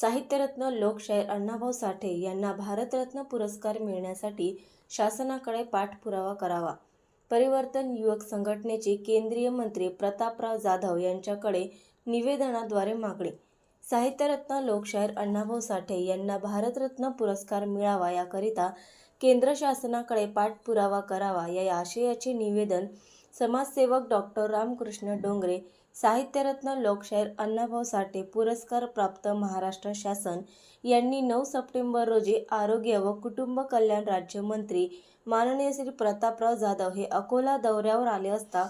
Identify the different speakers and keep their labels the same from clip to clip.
Speaker 1: साहित्यरत्न लोकशाहीर अण्णाभाऊ साठे यांना भारतरत्न पुरस्कार मिळण्यासाठी शासनाकडे पाठपुरावा करावा. परिवर्तन युवक संघटनेचे केंद्रीय मंत्री प्रतापराव जाधव यांच्याकडे निवेदनाद्वारे मागणी. साहित्यरत्न लोकशाहीर अण्णाभाऊ साठे यांना भारतरत्न पुरस्कार मिळावा याकरिता केंद्र शासनाकडे पाठपुरावा करावा या आशयाचे निवेदन समाजसेवक डॉक्टर रामकृष्ण डोंगरे साहित्यरत्न लोकशाहीर अण्णाभाऊ साठे पुरस्कार प्राप्त महाराष्ट्र शासन यांनी नऊ सप्टेंबर रोजी आरोग्य व कुटुंब कल्याण राज्यमंत्री माननीय श्री प्रतापराव जाधव हे अकोला दौऱ्यावर आले असता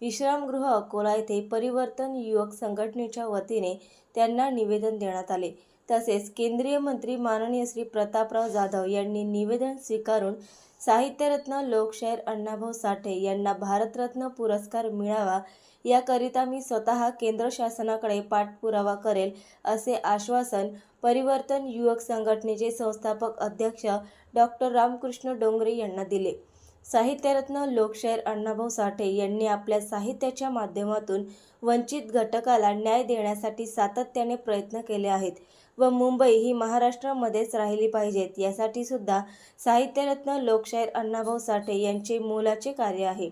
Speaker 1: विश्रामगृह अकोला येथे परिवर्तन युवक संघटनेच्या वतीने त्यांना निवेदन देण्यात आले. तसेच केंद्रीय मंत्री माननीय श्री प्रतापराव जाधव यांनी निवेदन स्वीकारून साहित्यरत्न लोकशाहीर अण्णाभाऊ साठे यांना भारतरत्न पुरस्कार मिळावा याकरिता मी स्वतः केंद्र शासनाकडे पाठपुरावा करेल असे आश्वासन परिवर्तन युवक संघटनेचे संस्थापक अध्यक्ष डॉक्टर रामकृष्ण डोंगरे यांना दिले. साहित्यरत्न लोकशाहीर अण्णाभाऊ साठे यांनी आपल्या साहित्याच्या माध्यमातून वंचित घटकाला न्याय देण्यासाठी सातत्याने प्रयत्न केले आहेत व मुंबई ही महाराष्ट्रामध्येच राहिली पाहिजेत. यासाठी सुद्धा साहित्यरत्न लोकशाहीर अण्णाभाऊ साठे यांचे मोलाचे कार्य आहे.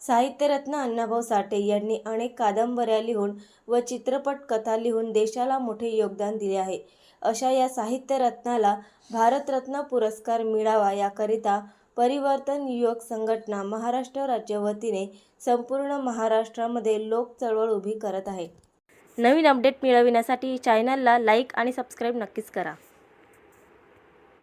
Speaker 1: साहित्यरत्न अण्णाभाऊ साठे यांनी अनेक कादंबऱ्या लिहून व चित्रपट कथा लिहून देशाला मोठे योगदान दिले आहे. अशा या साहित्यरत्नाला भारतरत्न पुरस्कार मिळावा याकरिता परिवर्तन युवक संघटना महाराष्ट्र राज्य वतीने संपूर्ण महाराष्ट्रामध्ये लोक चळवळ उभी करत आहे. नवीन अपडेट मिळविण्यासाठी चॅनलला लाईक आणि सबस्क्राईब नक्कीच करा.